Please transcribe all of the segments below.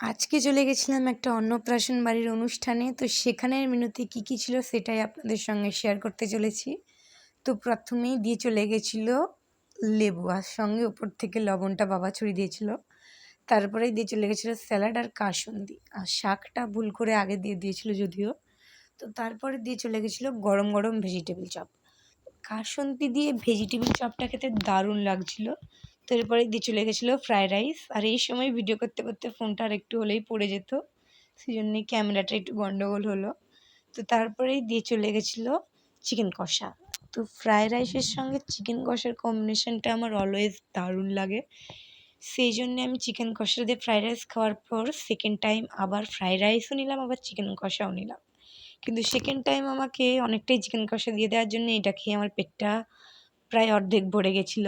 আজকে চলে গেছিলাম একটা অন্নপ্রাশন বাড়ির অনুষ্ঠানে। তো সেখানের মেনুতে কী কী ছিল সেটাই আপনাদের সঙ্গে শেয়ার করতে চলেছি। তো প্রথমেই দিয়ে চলে গেছিল লেবু আর সঙ্গে ওপর থেকে লবণটা বাবা ছড়িয়ে দিয়েছিল। তারপরে দিয়ে চলে গেছিল স্যালাড আর কাসুন্দি। আর শাকটা ভুল করে আগে দিয়ে দিয়েছিল যদিও। তো তারপরে দিয়ে চলে গেছিল গরম গরম ভেজিটেবিল চপ কাসুন্দি দিয়ে ভেজিটেবিল চপটা খেতে দারুণ লাগছিল। তো এরপরে দিয়ে চলে গেছিল ফ্রায়েড রাইস আর এই সময় ভিডিও করতে করতে ফোনটা আর একটু হলেই পড়ে যেত। সেই জন্যে ক্যামেরাটা একটু গন্ডগোল হলো। তো তারপরেই দিয়ে চলে গেছিল চিকেন কষা। তো ফ্রায়েড রাইসের সঙ্গে চিকেন কষার কম্বিনেশনটা আমার অলওয়েজ দারুণ লাগে। সেই জন্যে আমি চিকেন কষা দিয়ে ফ্রায়েড রাইস খাওয়ার পর সেকেন্ড টাইম আবার ফ্রায়েড রাইসও নিলাম, আবার চিকেন কষাও নিলাম। কিন্তু সেকেন্ড টাইম আমাকে অনেকটাই চিকেন কষা দিয়ে দেওয়ার জন্য এটা খেয়ে আমার পেটটা প্রায় অর্ধেক ভরে গেছিল।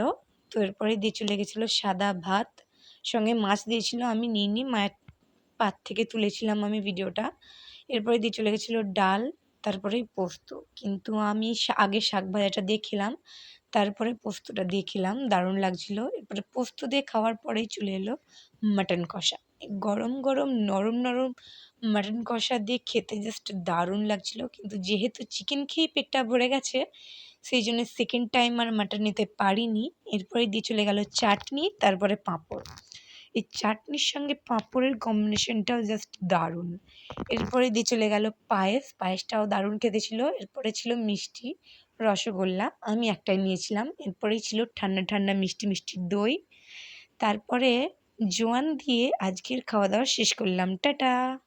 তো এরপরে দিয়ে চলে গেছিল সাদা ভাত। সঙ্গে মাছ দিয়েছিলো আমি নিইনি, মায়ের পাত থেকে তুলেছিলাম আমি ভিডিওটা। এরপরে দিয়ে চলে গেছিল ডাল, তারপরে পোস্ত। কিন্তু আমি আগে শাক ভাজাটা দিয়ে খেলাম, তারপরে পোস্তটা দিয়ে খেলাম, দারুণ লাগছিল। এরপরে পোস্ত দিয়ে খাওয়ার পরেই চলে এলো মাটন কষা। গরম গরম, নরম নরম মাটন কষা দিয়ে খেতে জাস্ট দারুণ লাগছিল। কিন্তু যেহেতু চিকেন খেয়েই পেটটা ভরে গেছে, সেই জন্য সেকেন্ড টাইম আর মাটন নিতে পারিনি। এরপরে দিয়ে চলে গেল চাটনি, তারপরে পাঁপড়। এই চাটনির সঙ্গে পাঁপড়ের কম্বিনেশনটাও জাস্ট দারুণ। এরপরে দিয়ে চলে গেল পায়েস, পায়েসটাও দারুণ খেতে ছিল। এরপরে ছিল মিষ্টি রসগোল্লা, আমি একটাই নিয়েছিলাম। এরপরেই ছিল ঠান্ডা ঠান্ডা মিষ্টি মিষ্টি দই। তারপরে জোয়ান দিয়ে আজকের খাওয়া দাওয়া শেষ করলাম। টাটা!